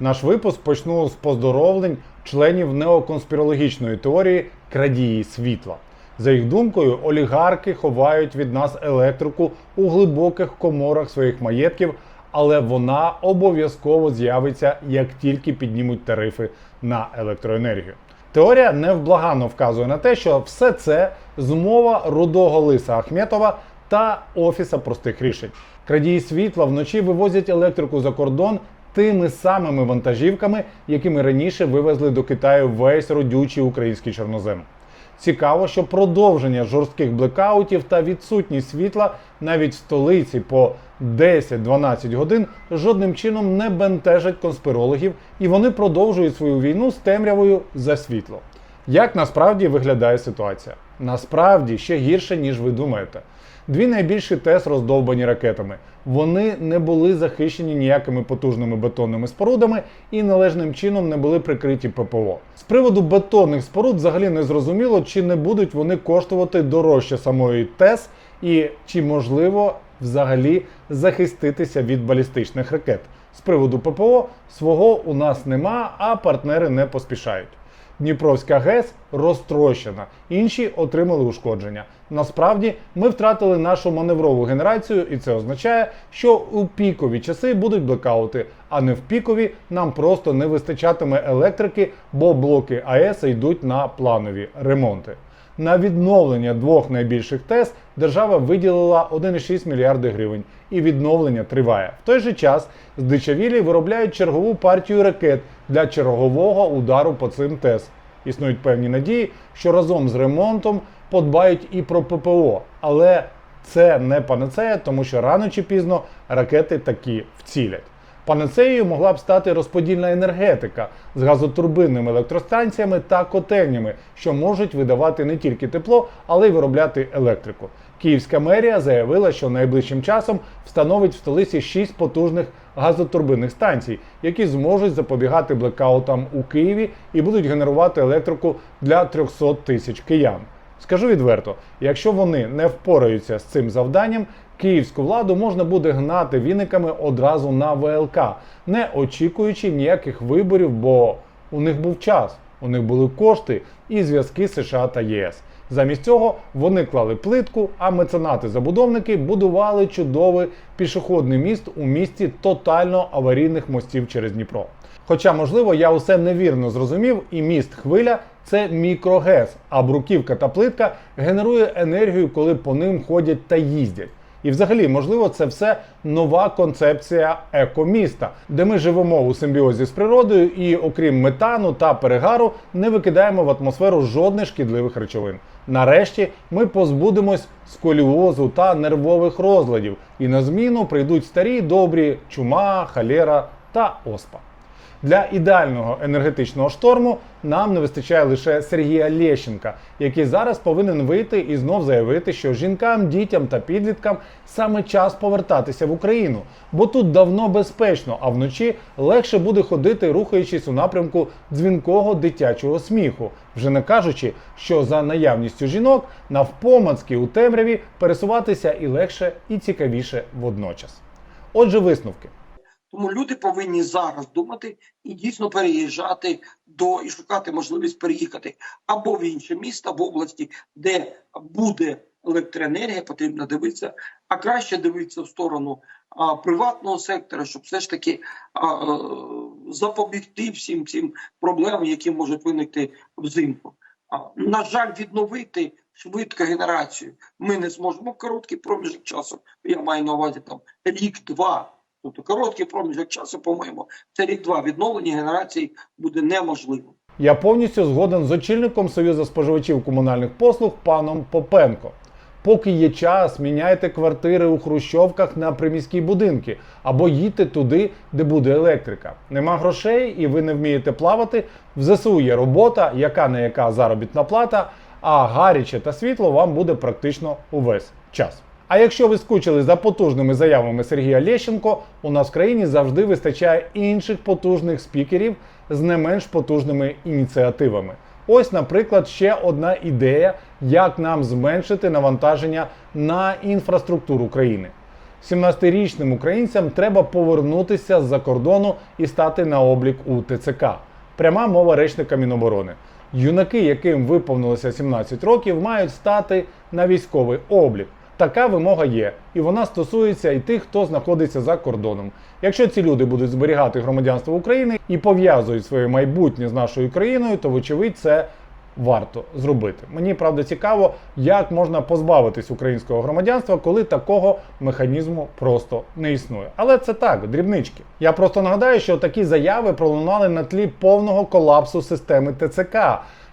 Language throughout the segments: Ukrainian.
Наш випуск почну з поздоровлень членів неоконспірологічної теорії крадії світла. За їх думкою, олігархи ховають від нас електрику у глибоких коморах своїх маєтків, але вона обов'язково з'явиться, як тільки піднімуть тарифи на електроенергію. Теорія невблаганно вказує на те, що все це змова рудого лиса Ахметова та офіса простих рішень. Крадії світла вночі вивозять електрику за кордон тими самими вантажівками, якими раніше вивезли до Китаю весь родючий український чорнозем. Цікаво, що продовження жорстких блекаутів та відсутність світла навіть в столиці по 10-12 годин жодним чином не бентежать конспірологів, і вони продовжують свою війну з темрявою за світло. Як насправді виглядає ситуація? Насправді ще гірше, ніж ви думаєте. Дві найбільші ТЕС роздовбані ракетами. Вони не були захищені ніякими потужними бетонними спорудами і належним чином не були прикриті ППО. З приводу бетонних споруд взагалі не зрозуміло, чи не будуть вони коштувати дорожче самої ТЕС, і чи можливо взагалі захиститися від балістичних ракет. З приводу ППО свого у нас нема, а партнери не поспішають. Дніпровська ГЕС розтрощена, інші отримали ушкодження. Насправді ми втратили нашу маневрову генерацію, і це означає, що у пікові часи будуть блекаути, а не в пікові нам просто не вистачатиме електрики, бо блоки АЕС йдуть на планові ремонти. На відновлення двох найбільших ТЕС держава виділила 1,6 мільярди гривень, і відновлення триває. В той же час здичавілі виробляють чергову партію ракет для чергового удару по цим ТЕС. Існують певні надії, що разом з ремонтом подбають і про ППО, але це не панацея, тому що рано чи пізно ракети такі вцілять. Панацеєю могла б стати розподільна енергетика з газотурбинними електростанціями та котельнями, що можуть видавати не тільки тепло, але й виробляти електрику. Київська мерія заявила, що найближчим часом встановить в столиці 6 потужних газотурбинних станцій, які зможуть запобігати блекаутам у Києві і будуть генерувати електрику для 300 тисяч киян. Скажу відверто, якщо вони не впораються з цим завданням, київську владу можна буде гнати віниками одразу на ВЛК, не очікуючи ніяких виборів, бо у них був час, у них були кошти і зв'язки США та ЄС. Замість цього вони клали плитку, а меценати-забудовники будували чудовий пішохідний міст у місті тотально аварійних мостів через Дніпро. Хоча, можливо, я усе невірно зрозумів, і міст хвиля це мікрогес, а бруківка та плитка генерує енергію, коли по ним ходять та їздять. І взагалі, можливо, це все нова концепція екоміста, де ми живемо у симбіозі з природою і, окрім метану та перегару, не викидаємо в атмосферу жодних шкідливих речовин. Нарешті ми позбудемось сколіозу та нервових розладів, і на зміну прийдуть старі добрі чума, халера та оспа. Для ідеального енергетичного шторму нам не вистачає лише Сергія Лєщенка, який зараз повинен вийти і знов заявити, що жінкам, дітям та підліткам саме час повертатися в Україну, бо тут давно безпечно, а вночі легше буде ходити, рухаючись у напрямку дзвінкого дитячого сміху, вже не кажучи, що за наявністю жінок навпомацки у темряві пересуватися і легше, і цікавіше водночас. Отже, висновки. Тому люди повинні зараз думати і дійсно переїжджати до і шукати можливість переїхати або в інше місто, в області, де буде електроенергія, потрібно дивитися, а краще дивитися в сторону а, приватного сектора, щоб все ж таки а, е, запобігти всім цим проблемам, які можуть виникти взимку. А, на жаль, відновити швидко генерацію ми не зможемо в короткий проміжок часу. Я маю на увазі там рік-два. Тобто короткий проміжок часу, по-моєму, це рік-два відновлення генерації буде неможливо. Я повністю згоден з очільником Союзу споживачів комунальних послуг паном Попенко. Поки є час, міняйте квартири у хрущовках на приміські будинки або їдьте туди, де буде електрика. Нема грошей і ви не вмієте плавати. В ЗСУ є робота, яка не яка заробітна плата, а гаряче та світло вам буде практично увесь час. А якщо ви скучили за потужними заявами Сергія Лещенко, у нас в країні завжди вистачає інших потужних спікерів з не менш потужними ініціативами. Ось, наприклад, ще одна ідея, як нам зменшити навантаження на інфраструктуру країни. 17-річним українцям треба повернутися з-за кордону і стати на облік у ТЦК. Пряма мова речника Міноборони. Юнаки, яким виповнилося 17 років, мають стати на військовий облік. Така вимога є, і вона стосується і тих, хто знаходиться за кордоном. Якщо ці люди будуть зберігати громадянство України і пов'язують своє майбутнє з нашою країною, то вочевидь це варто зробити. Мені правда цікаво, як можна позбавитись українського громадянства, коли такого механізму просто не існує. Але це так, дрібнички. Я просто нагадаю, що такі заяви пролунали на тлі повного колапсу системи ТЦК.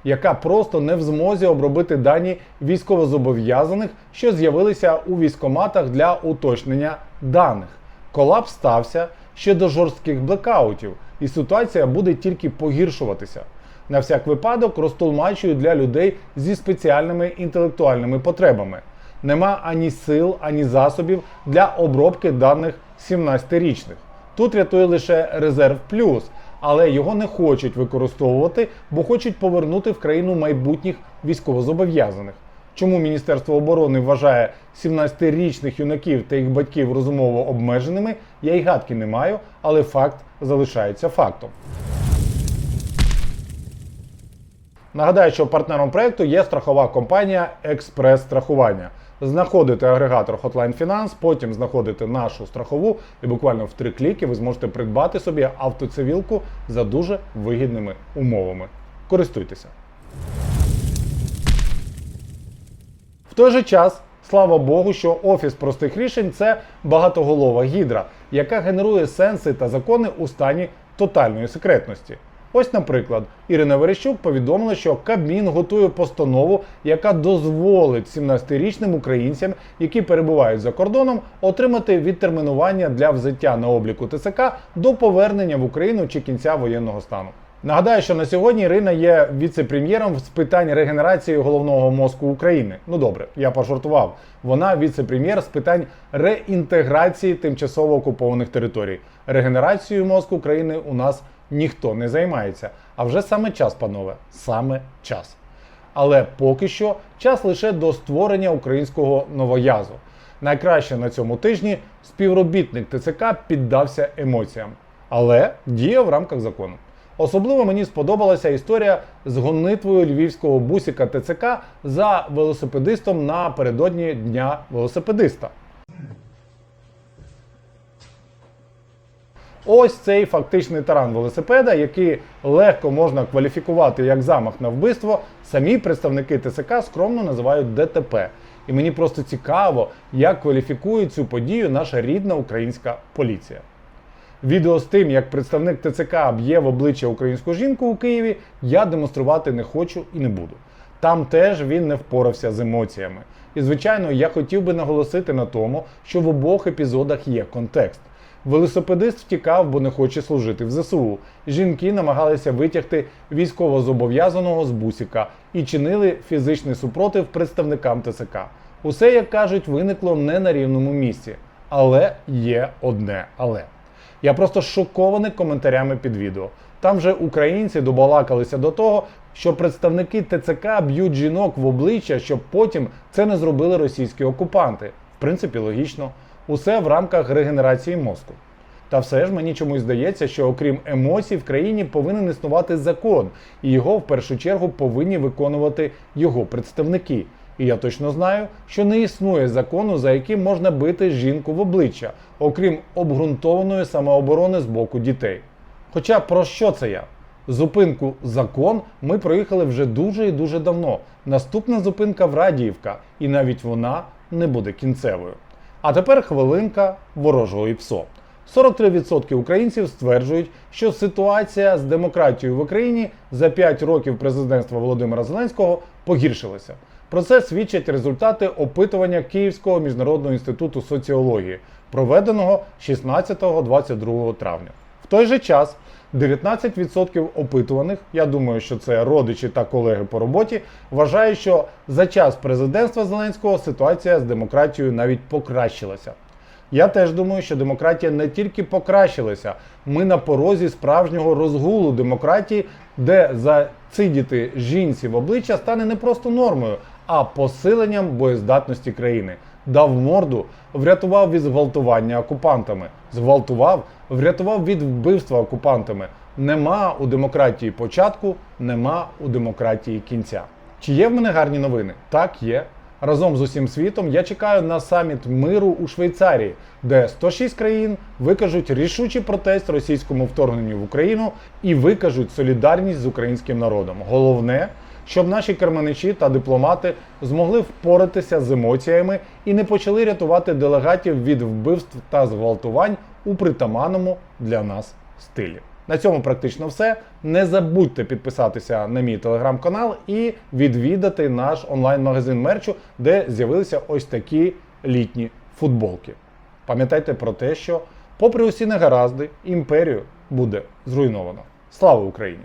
Яка просто не в змозі обробити дані військовозобов'язаних, що з'явилися у військоматах для уточнення даних. Колапс стався ще до жорстких блекаутів, і ситуація буде тільки погіршуватися. На всяк випадок розтолмачую для людей зі спеціальними інтелектуальними потребами. Нема ані сил, ані засобів для обробки даних 17-річних. Тут рятує лише резерв плюс, але його не хочуть використовувати, бо хочуть повернути в країну майбутніх військовозобов'язаних. Чому Міністерство оборони вважає 17-річних юнаків та їх батьків розумово обмеженими, я й гадки не маю, але факт залишається фактом. Нагадаю, що партнером проекту є страхова компанія Експрес Страхування. Знаходите агрегатор Hotline Finance, потім знаходите нашу страхову, і буквально в три кліки ви зможете придбати собі автоцивілку за дуже вигідними умовами. Користуйтеся. В той же час, слава Богу, що офіс простих рішень це багатоголова гідра, яка генерує сенси та закони у стані тотальної секретності. Ось, наприклад, Ірина Верещук повідомила, що Кабмін готує постанову, яка дозволить 17-річним українцям, які перебувають за кордоном, отримати відтермінування для взяття на обліку ТСК до повернення в Україну чи кінця воєнного стану. Нагадаю, що на сьогодні Ірина є віце-прем'єром з питань регенерації головного мозку України. Ну добре, я пожартував. Вона віце-прем'єр з питань реінтеграції тимчасово окупованих територій. Регенерацією мозку України у нас ніхто не займається. А вже саме час, панове, саме час. Але поки що час лише до створення українського новоязу. Найкраще на цьому тижні співробітник ТЦК піддався емоціям, але діяв в рамках закону. Особливо мені сподобалася історія з гонитвою львівського бусіка ТЦК за велосипедистом напередодні Дня велосипедиста. Ось цей фактичний таран велосипеда, який легко можна кваліфікувати як замах на вбивство, самі представники ТСК скромно називають ДТП. І мені просто цікаво, як кваліфікує цю подію наша рідна українська поліція. Відео з тим, як представник ТЦК б'є в обличчя українську жінку у Києві, я демонструвати не хочу і не буду. Там теж він не впорався з емоціями. І, звичайно, я хотів би наголосити на тому, що в обох епізодах є контекст. Велосипедист втікав, бо не хоче служити в ЗСУ. Жінки намагалися витягти військовозобов'язаного з бусіка і чинили фізичний супротив представникам ТСК. Усе, як кажуть, виникло не на рівному місці. Але є одне але. Я просто шокований коментарями під відео. Там же українці добалакалися до того, що представники ТЦК б'ють жінок в обличчя, щоб потім це не зробили російські окупанти. В принципі, логічно. Усе в рамках регенерації мозку. Та все ж мені чомусь здається, що окрім емоцій в країні повинен існувати закон, і його в першу чергу повинні виконувати його представники. І я точно знаю, що не існує закону, за яким можна бити жінку в обличчя, окрім обґрунтованої самооборони з боку дітей. Хоча про що це я? Зупинку закон ми проїхали вже дуже і дуже давно. Наступна зупинка Врадіївка, і навіть вона не буде кінцевою. А тепер хвилинка ворожого ІПСО. 43% українців стверджують, що ситуація з демократією в Україні за 5 років президентства Володимира Зеленського погіршилася. Про це свідчать результати опитування Київського міжнародного інституту соціології, проведеного 16-22 травня. В той же час 19% опитуваних, я думаю, що це родичі та колеги по роботі, вважають, що за час президентства Зеленського ситуація з демократією навіть покращилася. Я теж думаю, що демократія не тільки покращилася, ми на порозі справжнього розгулу демократії, де зацидіти жінці в обличчя стане не просто нормою, а посиленням боєздатності країни. Дав морду, врятував від зґвалтування окупантами. Зґвалтував, врятував від вбивства окупантами. Нема у демократії початку, нема у демократії кінця. Чи є в мене гарні новини? Так, є. Разом з усім світом я чекаю на саміт миру у Швейцарії, де 106 країн викажуть рішучий протест російському вторгненню в Україну і викажуть солідарність з українським народом. Головне, щоб наші керманичі та дипломати змогли впоратися з емоціями і не почали рятувати делегатів від вбивств та зґвалтувань у притаманному для нас стилі. На цьому практично все. Не забудьте підписатися на мій телеграм-канал і відвідати наш онлайн-магазин мерчу, де з'явилися ось такі літні футболки. Пам'ятайте про те, що, попри усі негаразди, імперію буде зруйновано. Слава Україні!